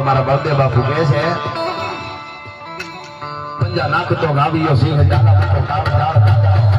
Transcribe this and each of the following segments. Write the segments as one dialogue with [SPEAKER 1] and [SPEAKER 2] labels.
[SPEAKER 1] મારા બળદેવ બાપુ કહે છે પંજા નાખતો ગાવીયો સિંહ ડાલા કાળ ડાળ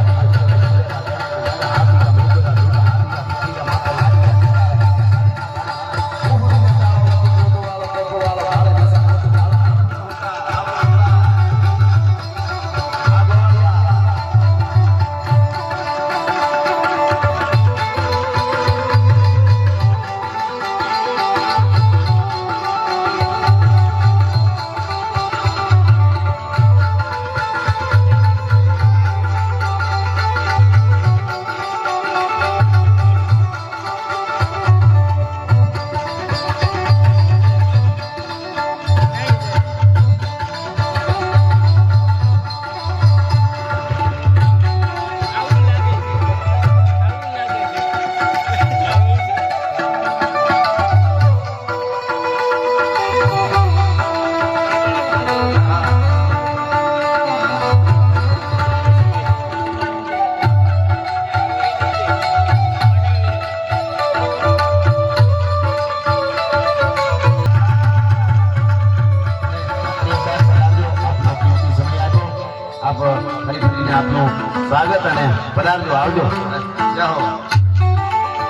[SPEAKER 1] આપ ફરી આપનું સ્વાગત અને પધારજો. આવજો.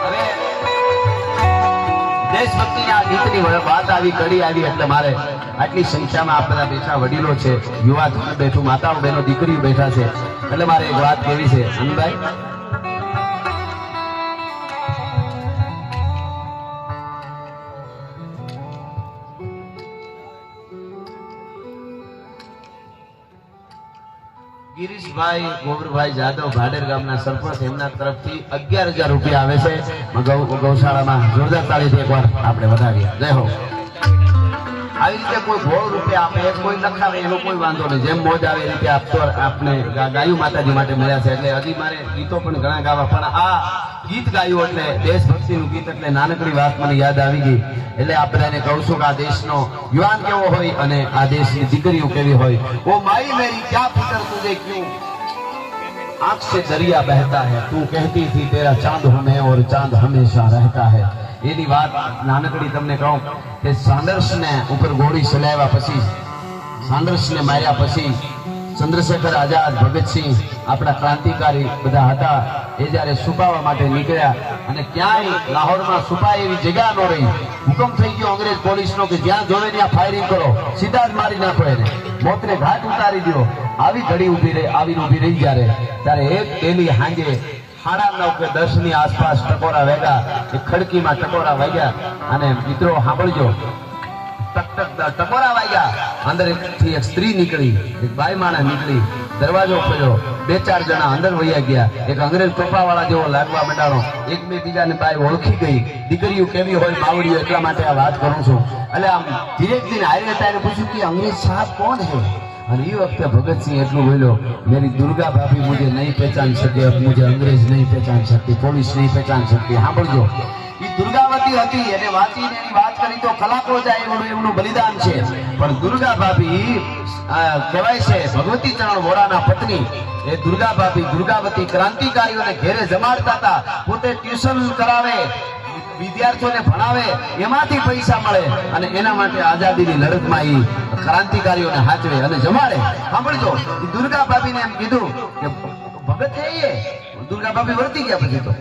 [SPEAKER 1] હવે દેશભક્તિની ગીતની વાત આવી, કડી આવી, એટલે મારે આટલી સંખ્યામાં આ બધા બેઠા વડીલો છે, યુવા બેઠું, માતાઓ બહેનો, દીકરીઓ બેઠા છે. એટલે મારે એક વાત કેવી છે, અનભાઈ? ગિરીશભાઈ ગોબરભાઈ જાદવ ભાડેર ગામના સરપંચ એમના તરફથી અગિયાર હજાર રૂપિયા આવે છે. ગૌશાળામાં જોરદાર તાળીથી એકવાર આપણે વધાવીએ. જય હો. કોઈ ભોળ રૂપે આપે કોઈ લખાવે એનો કોઈ વાંધો નહીં. જેમ મોજ આવે એ રીતે આપતો આપણે ગાયું માતાજી માટે મળ્યા છે. એટલે હજી મારે ગીતો પણ ઘણા ગાવા. પણ આ ગીત ગાયું એટલે, દેશભક્તિનું ગીત એટલે નાનકડી વાત મને યાદ આવી ગઈ. એટલે આપણે એને કહું છું કે આ દેશનો યુવાન કેવો હોય અને આ દેશની દીકરીઓ કેવી હોય. ઓ માઈ મેરી, ક્યાં ફિકર તુજે ક્યું? આંખ સે દરિયા બહેતા હે, તું કહેતી થી તેરા ચાંદ હમે ઓર ચાંદ હમેશા રહેતા હૈ. એની વાત નાનકડી તમને કહું કે સાંડર્સને ઉપર ગોળી ચલાવ્યા પછી, સાંડર્સને માર્યા પછી ચંદ્રશેખર આઝાદ, ભગતસિંહ આપણા ક્રાંતિકારી બધા હતા. એ જ્યારે છુપાવા માટે નીકળ્યા અને ક્યાંય લાહોરમાં છુપાય એવી જગ્યા ન રહી. હુકમ થઈ ગયો અંગ્રેજ પોલીસનો કે જ્યાં જોવે ત્યાં ફાયરિંગ કરો. સીધા જ મારી નાખો એને. મોતને ઘાટ ઉતારી દો આવી ઘડી ઊભી રહી, આવીને ઊભી રહી જ્યારે. ત્યારે એક પેલી હાંજે સાડા નવ કે દસની આસપાસ ટકોરા વેગા એ ખડકીમાં ટકોરા વાગ્યા. અને મિત્રો સાંભળજો. ટક ટક ટકોરા વાગ્યા. અંદરથી એક સ્ત્રી નીકળી. એક બાઈ માણસ નીકળી. દરવાજો ખોલ્યો. બે ચાર જણા અંદર વૈયા ગયા. એક અંગ્રેજ ટોપાવાળા જેવો લાગવા મંડાણો. એક બે બીજાને બાઈ ઓળખી ગઈ. દીકરીઓ કેવી હોય માવડીઓ એટલા માટે આ વાત કરું છું. એટલે આમ ધીરે ધીરે હારી હતા એને પૂછ્યું કે અંગ્રેજ સાહેબ કોણ છે? અને એ વખતે ભગતસિંહ એટલું બોલ્યો, મેરી દુર્ગા ભાભી મુજે નહીં પહેચાન શકે મુજે અંગ્રેજ નહીં પહેચાન શકતી, પોલીસ નહીં પહેચાન શકતી. સાંભળજો. એ દુર્ગાવતી હતી, એને વાંચીને એની વાત કરી તો કલાકો જાય એવડું એમનું બલિદાન છે. પણ દુર્ગા ભાભી કહેવાય છે, ભગવતી ચરણ વોરાના પત્ની. એ દુર્ગા ભાભી દુર્ગાવતી ક્રાંતિકારીઓને ઘેરે જમાડતા હતા. પોતે ટ્યુશન કરાવે વિદ્યાર્થીઓને ભણાવે, એમાંથી પૈસા મળે અને એના માટે આઝાદીની લડતમાં એ ક્રાંતિકારીઓને હાચવે અને જમાડે. સાંભળજો એ દુર્ગા એમ કીધું કે, ભગત થઈએ દુર્ગા વર્તી ગયા પછી તો.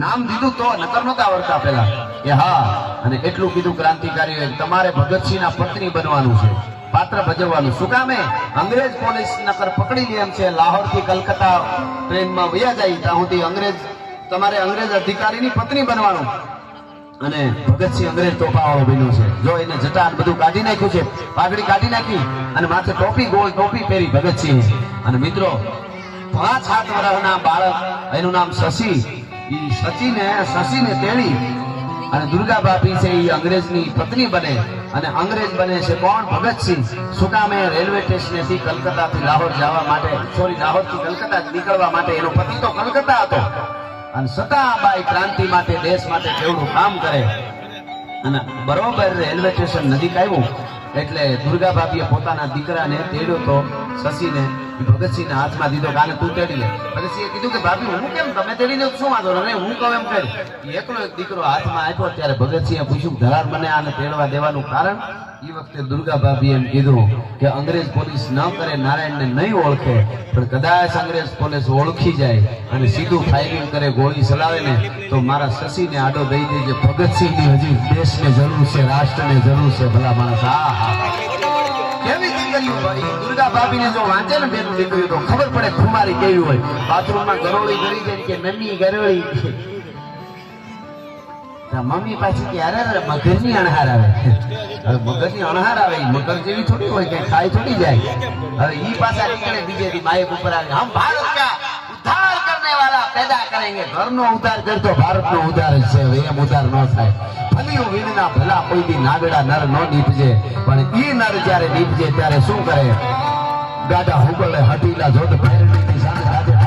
[SPEAKER 1] નામ દીધું તો, નકર નતા વર્તા પેલા. કે હા, અને એટલું કીધું ક્રાંતિકારીઓએ તમારે ભગતસિંહના પત્ની બનવાનું છે, પાત્ર ભજવવાનું. શું કામે? અંગ્રેજ પોલીસ નકર પકડી લે એમ છે લાહોરથી કલકત્તા ટ્રેનમાં વયા જાય, ત્યાં સુધી અંગ્રેજ, તમારે અંગ્રેજ અધિકારીની પત્ની બનવાનું. અને ભગતસિંહ અંગ્રેજ ટોપાવાળો બન્યો છે. જો એને જટાન બધું કાઢી નાખ્યું છે, પાઘડી કાઢી નાખી અને માથે ટોપી ગોળ ટોપી પહેરી ભગતસિંહ. અને મિત્રો, પાંચ સાત વર્ષના બાળક, એનું નામ શશી. એ શશીને શશીને તેડી અને દુર્ગા બાપી છે એ અંગ્રેજની પત્ની બને અને અંગ્રેજ બને છે કોણ? ભગતસિંહ. શું કામ રેલવે સ્ટેશનેથી કલકત્તાથી લાહોર જવા માટે, સોરી, લાહોરથી કલકત્તા નીકળવા માટે એનો પતિ તો કલકત્તા હતો. અને છતાં બાઈ ક્રાંતિ માટે, દેશ માટે કેવડું કામ કરે. અને બરોબર રેલવે સ્ટેશન નજીક આવ્યું, એટલે દુર્ગા ભાભીએ પોતાના દીકરાને તેડ્યો તો, શશીને ભગતસિંહના હાથમાં દીધો કાલે તું તેડી લે. ભગતસિંહે કીધું કે, ભાભી, હું કેમ? તમે તેડી શું વાંધો? નહીં, હું કહું એમ કરી એકલો એક દીકરો હાથમાં આપ્યો, ત્યારે ભગતસિંહે પૂછ્યું, ધરાર મને આને તેડવા દેવાનું કારણ? એ વખતે દુર્ગા એમ કીધું કે, અંગ્રેજ પોલીસ ન કરે, નારાયણને નહીં ઓળખે, પણ કદાચ અંગ્રેજ પોલીસ ઓળખી જાય અને સીધું ફાયરિંગ કરે, ગોળી ચલાવે ને, તો મારા શશીને આડો દઈ દેજે. ભગતસિંહની હજી દેશને જરૂર છે, રાષ્ટ્રને જરૂર છે, ભલા માણસ. હા હા કેવી દુર્ગા ભાભીને જો વાંચે ને ખબર પડે ખુમારી કેવી હોય. બાથરૂમમાં ગરોળી ગરી જાય કે મમ્મી ગરોળી મમ્મી પાછી કે અરે અરે મગરની અણહાર આવે. હવે મગરની અણહાર આવે મગર જેવી થોડી હોય કે ખાઈ થોડી જાય. હવે ઈ પાછા નીકળે બીજે બાઈક ઉપર આવે. હમ ભારત કા. પેદા કરેંગે ઘરનો ઉદ્ધાર કરતો ભારતનો ઉદ્ધાર જ છે. એમ ઉધાર ન થાય. ભલીઓ વિનના ભલા કોઈ દી નાગડા નર ન નીપજે પણ ઈ નર જ્યારે નીપજે ત્યારે શું કરે? ગાડા હુગલે હટીલા જોત ભૈરવીની સામે રાધે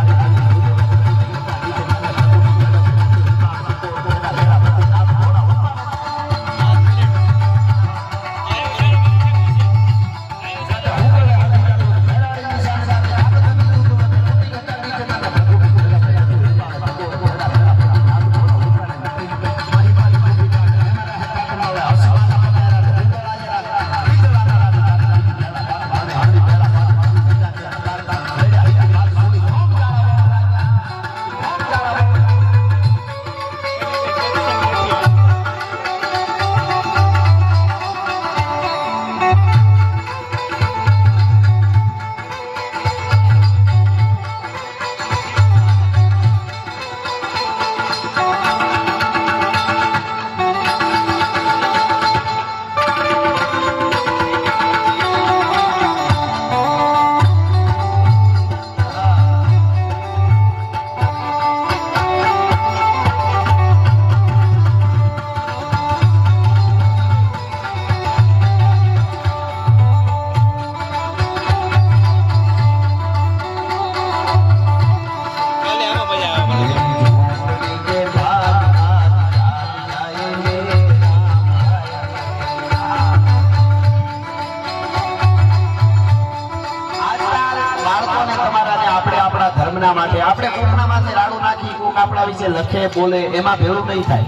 [SPEAKER 1] ધર્મના માટે. આપણે કોકના માટે રાડું નાખી, કોક આપણા વિશે લખે, બોલે, એમાં ભેળું નહીં થાય.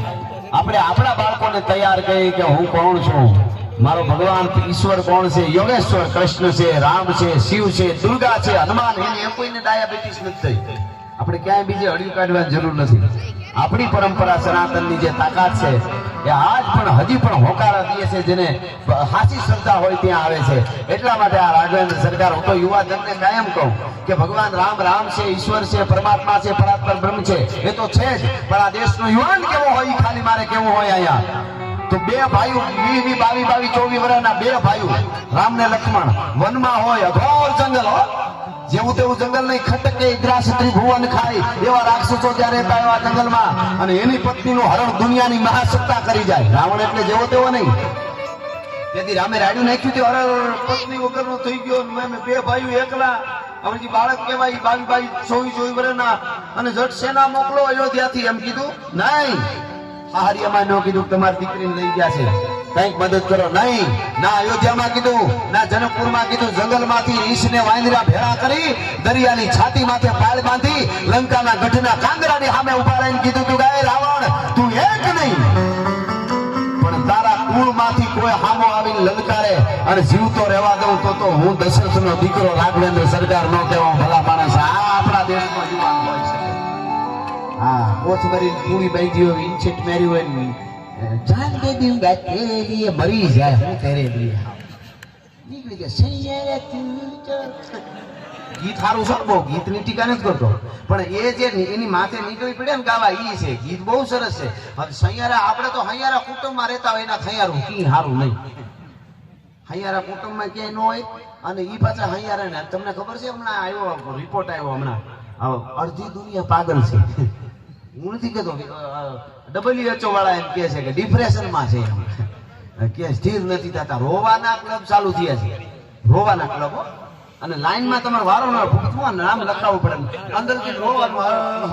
[SPEAKER 1] આપણે આપણા બાળકોને તૈયાર કરી કે હું કોણ છું? મારો ભગવાન ઈશ્વર કોણ છે? યોગેશ્વર કૃષ્ણ છે, રામ છે, શિવ છે, દુર્ગા છે, હનુમાન એને એમ કોઈને ડાયાબિટીસ નથી થઈ. આપણે ક્યાંય બીજે હળિયું કાઢવાની જરૂર નથી. આપણી પરંપરા સનાતનની જે તાકાત છે, એ આજ પણ, હજી પણ હોકારા દે છે, જેને હાસી શ્રદ્ધા હોય ત્યાં આવે છે. એટલા માટે આ રાઘવેન્દ્ર સરકાર, હું તો યુવાધનને કાયમ કહું કે ભગવાન રામ રામ છે, ઈશ્વર છે, પરમાત્મા છે, પરાત્પર બ્રહ્મ છે, એ તો છે જ, પણ આ દેશનો યુવાન કેવો હોય ખાલી મારે કેવું હોય અહીંયા? તો બે ભાઈઓ વી વી બાવી બાવી ચોવી વર્ષના બે ભાઈઓ રામ ને લક્ષ્મણ, વનમાં હોય અઘોર જંગલ, હો. જેવું તેવું જંગલ નહીં ખટકે ત્રિભુવન ખાય, એવા રાક્ષસો ત્યાં રહેતા એવા જંગલમાં. અને એની પત્નીનું હરણ દુનિયાની મહાસત્તા કરી જાય. રાવણ એટલે જેવો તેવો નહીં. તેથી રામે રાડ્યું નાખ્યું તે હરણ પત્ની વગરનો થઈ ગયો મેં બે ભાઈઓ એકલા. હવે બાળક કહેવાય બાવી બાવી ચોવીસ ચોવીસ વર્ષના અને જટ સેના મોકલો, અયોધ્યાથી. એમ કીધું, નહીં. આહાર્યમાં હરિયામાં ન કીધું તમારી દીકરીને લઈ ગયા છે. કંઈક મદદ કરો. નહીં, ના અયોધ્યામાં કીધું, ના જનકપુરમાં કીધું, જંગલમાંથી ઈશને વાંદરા ભેળા કરી દરિયાની છાતી માથે પાળ બાંધી લંકાના ગઢના કાંગરાની સામે ઊભા રહીને કીધું તું, ગાય રાવણ, તું એક નહીં. કોઈ હામો આવીને લલકારે અને જીવતો રહેવા દઉં તો તો હું દશરથનો દીકરો રાઘવેન્દ્ર સરકાર નો કહેવા ભલા માણસ. હા કોથ મરી પૂરી હોય જાન દે દી ગાય તેરે લીએ મરી જાય, હું તેરે લીએ નીકળી ગયા સૈયરે ગીત સારું છે બહુ? ગીતની ટીકા નથી કરતો. પણ એ જે એની માથે નીકળી પડે ને ગાવા, ઈ છે. ગીત બહુ સરસ છે. હવે સૈયારા આપણે તો હૈયારા કુટુંબમાં રહેતા હોય એના થૈયારું. કી સારું નહીં. હૈયારા કુટુંબમાં ક્યાંય ન હોય. અને ઈ પાછા હૈયારા ને તમને ખબર છે હમણાં આવ્યો રિપોર્ટ આવ્યો હમણાં. અડધી દુનિયા પાગલ છે. હું નથી કહેતો ડબલ્યુએચઓ વાળા એમ કહે છે કે ડિપ્રેશનમાં છે કે સ્થિર નથી થતા. રોવાના ક્લબ ચાલુ થયા છે. રોવાના ક્લબો અને લાઈનમાં તમારે વારો ના ભૂખવું નામ લખાવવું પડે અંદરથી રોવાનું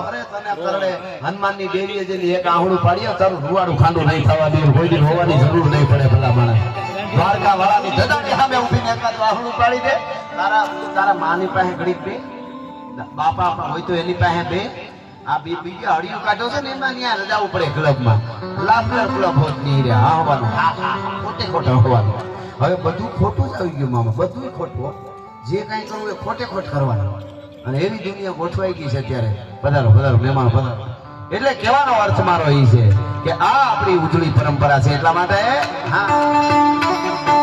[SPEAKER 1] અરે તને કરડે હનુમાનની ડેરીએ જેની એક આહુડું પાડીએ તારું રૂવાડું ખાંડું નહીં થવા દે. કોઈ દિન રોવાની જરૂર નહીં પડે ભલા માણસ. દ્વારકા વાળાની જદાની સામે ઊભીને એકાદ આહુડું પાડી દે. તારા તારા માની પાસે ઘડીક બે. બાપા હોય તો એની પાસે બે. આ બી બીજા હળિયું કાઢો છે ને, એમાં ત્યાં રજાવું પડે ક્લબમાં લાફટર ક્લબ હોત નહીં રે આવવાનું. ખોટે ખોટે હોવાનું હવે બધું ખોટું જ આવી ગયું મામા બધું ખોટું જે કાંઈ કરવું એ ખોટે ખોટ કરવાનું. અને એવી દુનિયા ગોઠવાઈ ગઈ છે અત્યારે. પધારો પધારો, મહેમાન, પધારો. એટલે કહેવાનો અર્થ મારો એ છે કે આ આપણી ઉજળી પરંપરા છે એટલા માટે, હા.